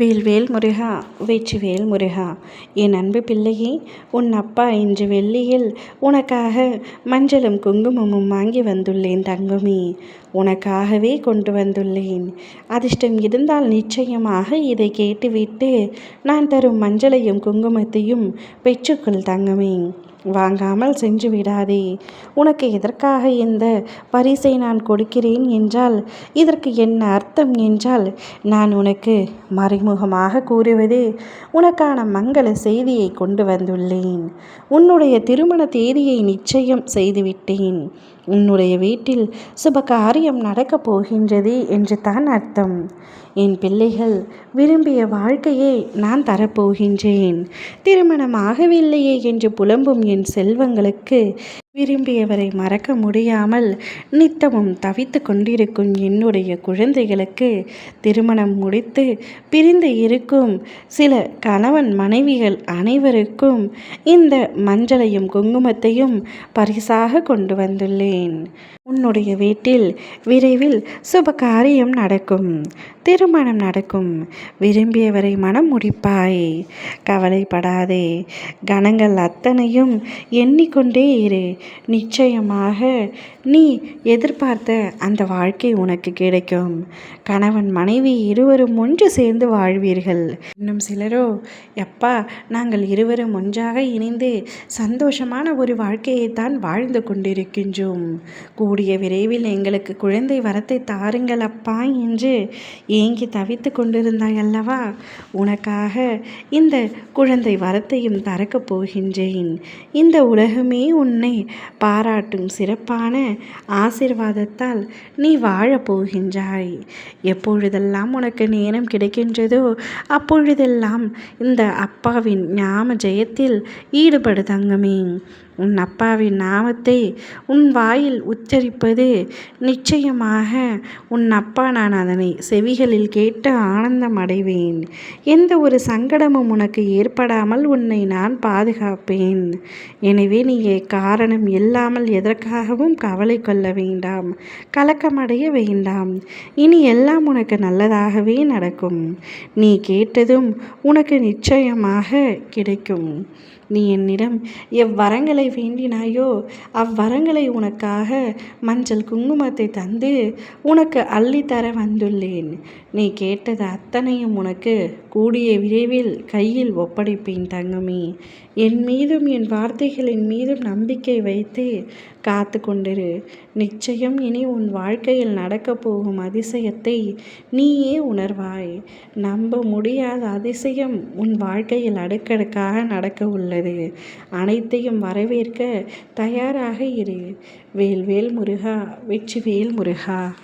வேல்வேல் முருகா வேல் முருகா. என் அன்பு பிள்ளையே உன் அப்பா இன்று வெள்ளியில் உனக்காக மஞ்சளும் குங்குமமும் வாங்கி வந்துள்ளேன் தங்கமே. உனக்காகவே கொண்டு வந்துள்ளேன். அதிர்ஷ்டம் இருந்தால் நிச்சயமாக இதை கேட்டுவிட்டு நான் தரும் மஞ்சளையும் குங்குமத்தையும் பெற்றுக்கொள் தங்கமே. வாங்காமல் சென்று விடாதே. உனக்கு எதற்காக இந்த பரிசை நான் கொடுக்கிறேன் என்றால் இதற்கு என்ன அர்த்தம் என்றால் நான் உனக்கு மறைமுகமாக கூறுவது உனக்கான மங்கள செய்தியை கொண்டு வந்துள்ளேன். உன்னுடைய திருமண தேதியை நிச்சயம் செய்துவிட்டேன். உன்னுடைய வீட்டில் சுப காரியம் நடக்கப் போகின்றது என்று தான் அர்த்தம். என் பிள்ளைகள் விரும்பிய வாழ்க்கையை நான் தரப்போகின்றேன். திருமணம் ஆகவில்லையே என்று புலம்பும் என் செல்வங்களுக்கு விரும்பியவரை மறக்க முடியாமல் நித்தமும் தவித்து கொண்டிருக்கும் என்னுடைய குழந்தைகளுக்கு திருமணம் முடித்து பிரிந்து இருக்கும் சில கணவன் மனைவிகள் அனைவருக்கும் இந்த மஞ்சளையும் குங்குமத்தையும் பரிசாக கொண்டு வந்துள்ளேன். உன்னுடைய வீட்டில் விரைவில் சுப காரியம் நடக்கும். திருமணம் நடக்கும். விரும்பியவரை மனம் முடிப்பாய். கவலைப்படாதே. கணங்கள் அத்தனையும் எண்ணிக்கொண்டே இரு. நிச்சயமாக நீ எதிர்பார்த்த அந்த வாழ்க்கை உனக்கு கிடைக்கும். கணவன் மனைவி இருவரும் ஒன்று சேர்ந்து வாழ்வீர்கள். இன்னும் சிலரோ எப்பா நாங்கள் இருவரும் ஒன்றாக இணைந்து சந்தோஷமான ஒரு வாழ்க்கையை தான் வாழ்ந்து கொண்டிருக்கின்றோம். கூடிய விரைவில் எங்களுக்கு குழந்தை வரத்தை தாருங்கள் அப்பா என்று ஏங்கி தவித்து கொண்டிருந்தாய் அல்லவா? உனக்காக இந்த குழந்தை வரத்தையும் தரக்கப் போகின்றேன். இந்த உலகமே உன்னை பாராட்டும் சிறப்பான ஆசிர்வாதத்தால் நீ வாழப் போகின்றாய். எப்பொழுதெல்லாம் உனக்கு நேரம் கிடைக்கின்றதோ அப்பொழுதெல்லாம் இந்த அப்பாவின் ஞாப ஜெயத்தில் ஈடுபடு தங்கமே. உன் அப்பாவின் நாமத்தை உன் வாயில் உச்சரிப்பது நிச்சயமாக உன் அப்பா நான் அதனை செவிகளில் கேட்டு ஆனந்தம் அடைவேன். எந்த ஒரு சங்கடமும் உனக்கு ஏற்படாமல் உன்னை நான் பாதுகாப்பேன். எனவே நீ காரணம் இல்லாமல் எதற்காகவும் கவலை கொள்ள வேண்டாம். கலக்கமடைய வேண்டாம். இனி எல்லாம் உனக்கு நல்லதாகவே நடக்கும். நீ கேட்டதும் உனக்கு நிச்சயமாக கிடைக்கும். நீ என்னிடம் எவ்வரங்களை வேண்டினாயோ அவ்வரங்களை உனக்காக மஞ்சள் குங்குமத்தை தந்து உனக்கு அள்ளித்தர வந்துள்ளேன். நீ கேட்டது அத்தனையும் உனக்கு கூடிய விரைவில் கையில் ஒப்படைப்பேன் தங்கமே. என் மீதும் என் வார்த்தைகளின் மீதும் நம்பிக்கை வைத்து காத்து கொண்டிரு. நிச்சயம் இனி உன் வாழ்க்கையில் நடக்கப் போகும் அதிசயத்தை நீயே உணர்வாய். நம்ப முடியாத அதிசயம் உன் வாழ்க்கையில் அடுக்கடுக்காக நடக்க உள்ளது. அனைத்தையும் வரவேற்க தயாராக இரு. வேல் வேல் முருகா வெற்றி வேல் முருகா.